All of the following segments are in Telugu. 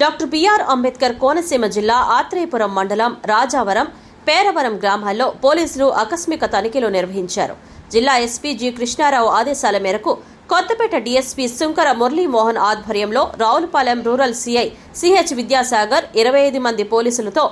డాక్టర్ బిఆర్ అంబేద్కర్ కోనసీమ జిల్లా ఆత్రేయపురం మండలం రాజావరం పేరవరం గ్రామాల్లో పోలీసులు ఆకస్మిక తనిఖీలు నిర్వహించారు. జిల్లా ఎస్పీ జి కృష్ణారావు ఆదేశాల మేరకు కొత్తపేట డీఎస్పీ శుంకర మురళీమోహన్ ఆధ్వర్యంలో Ravulapalem rural CI CH Vidyasagar ఇరవై ఐదు మంది పోలీసులతో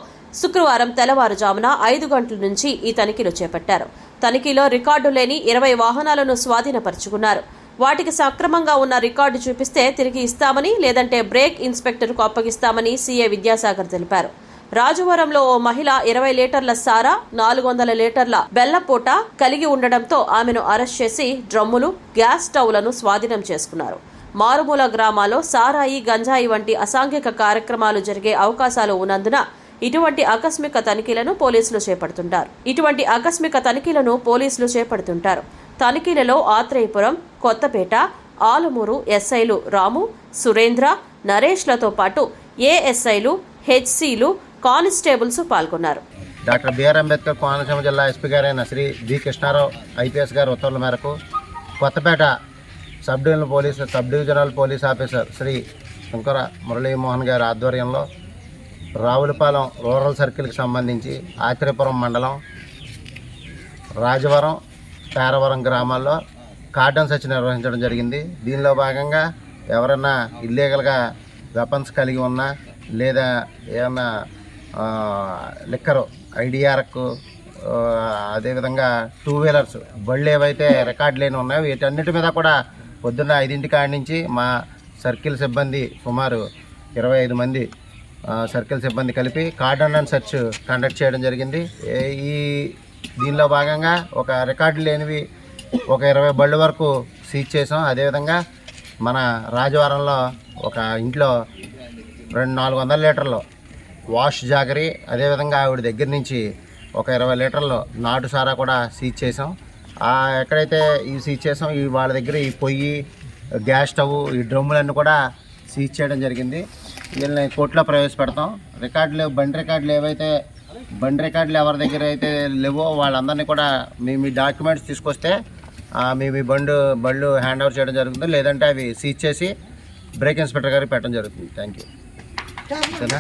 శుక్రవారం తెల్లవారుజామున ఐదు గంటల నుంచి ఈ తనిఖీలు చేపట్టారు. తనిఖీలో రికార్డు లేని ఇరవై వాహనాలను స్వాధీనపరుచుకున్నారు. వాటికి సక్రమంగా ఉన్న రికార్డు చూపిస్తే తిరిగి ఇస్తామని లేదంటే బ్రేక్ ఇన్స్పెక్టర్కు అప్పగిస్తామని సీఏ విద్యాసాగర్ తెలిపారు. రాజవరంలో ఓ మహిళ ఇరవై లీటర్ల సారా నాలుగు వందల లీటర్ల బెల్లపూట కలిగి ఉండడంతో ఆమెను అరెస్ట్ చేసి డ్రమ్ములు గ్యాస్ స్టవ్లను స్వాధీనం చేసుకున్నారు. మారుమూల గ్రామాల్లో సారాయి గంజాయి వంటి అసాంఘిక కార్యక్రమాలు జరిగే అవకాశాలు ఉన్నందున ఇటువంటి ఆకస్మిక తనిఖీలను పోలీసులు చేపడుతుంటారు. ఇటువంటి ఆకస్మిక తనిఖీలను పోలీసులు చేపడుతుంటారు. తనిఖీలలో ఆత్రేయపురం కొత్తపేట ఆలమూరు ఎస్ఐలు రాము సురేంద్ర నరేష్లతో పాటు ఏఎస్ఐలు హెచ్సిలు కానిస్టేబుల్స్ పాల్గొన్నారు. డాక్టర్ బిఆర్ అంబేద్కర్ కోనసీమ జిల్లా ఎస్పీ గారైన శ్రీ బి కృష్ణారావు ఐపీఎస్ గారి ఉత్తర్వుల మేరకు Kothapeta sub divisional police sub divisional police officer Shri Shankara Muralimohan గారి ఆధ్వర్యంలో రావులపాలెం రూరల్ సర్కిల్కి సంబంధించి ఆత్రేయపురం మండలం రాజవరం పేరవరం గ్రామాల్లో కార్డన్ సర్చ్ నిర్వహించడం జరిగింది. దీనిలో భాగంగా ఎవరైనా ఇల్లీగల్గా వెపన్స్ కలిగి ఉన్నా లేదా ఏమన్నా లిక్కరు ఐడిఆర్కు అదేవిధంగా టూ వీలర్స్ బళ్ళు ఏవైతే రికార్డు లేని ఉన్నాయో వీటన్నిటి మీద కూడా పొద్దున్న ఐదింటి కాడి నుంచి మా సర్కిల్ సిబ్బంది సుమారు ఇరవై ఐదు మంది సర్కిల్ సిబ్బంది కలిపి కార్డన్ అండ్ సెర్చ్ కండక్ట్ చేయడం జరిగింది. ఈ దీనిలో భాగంగా ఒక రికార్డు లేనివి ఒక ఇరవై బళ్ళు వరకు సీజ్ చేసాం. అదేవిధంగా మన రాజవారంలో ఒక ఇంట్లో రెండు నాలుగు వందల లీటర్లు వాష్ జాగరి అదేవిధంగా ఆవిడ దగ్గర నుంచి ఒక ఇరవై లీటర్లు నాటు సారా కూడా సీజ్ చేసాం. ఆ ఎక్కడైతే ఈ సీజ్ చేసాం ఈ వాళ్ళ దగ్గర ఈ పొయ్యి గ్యాస్ స్టవ్ ఈ డ్రమ్ములన్నీ కూడా సీజ్ చేయడం జరిగింది. వీళ్ళని కోర్టులో ప్రవేశపెడతాం. రికార్డులు బండి రికార్డులు ఏవైతే బండి రికార్డులు ఎవరి దగ్గర అయితే లేవో వాళ్ళందరినీ కూడా మీ మీ డాక్యుమెంట్స్ తీసుకొస్తే ఆ, మీ మీ బండు బళ్ళు హ్యాండ్ ఓవర్ చేయడం జరుగుతుంది. లేదంటే అవి సీజ్ చేసి బ్రేక్ ఇన్స్పెక్టర్ గారికి పెట్టడం జరుగుతుంది. థ్యాంక్ యూ ఓకేనా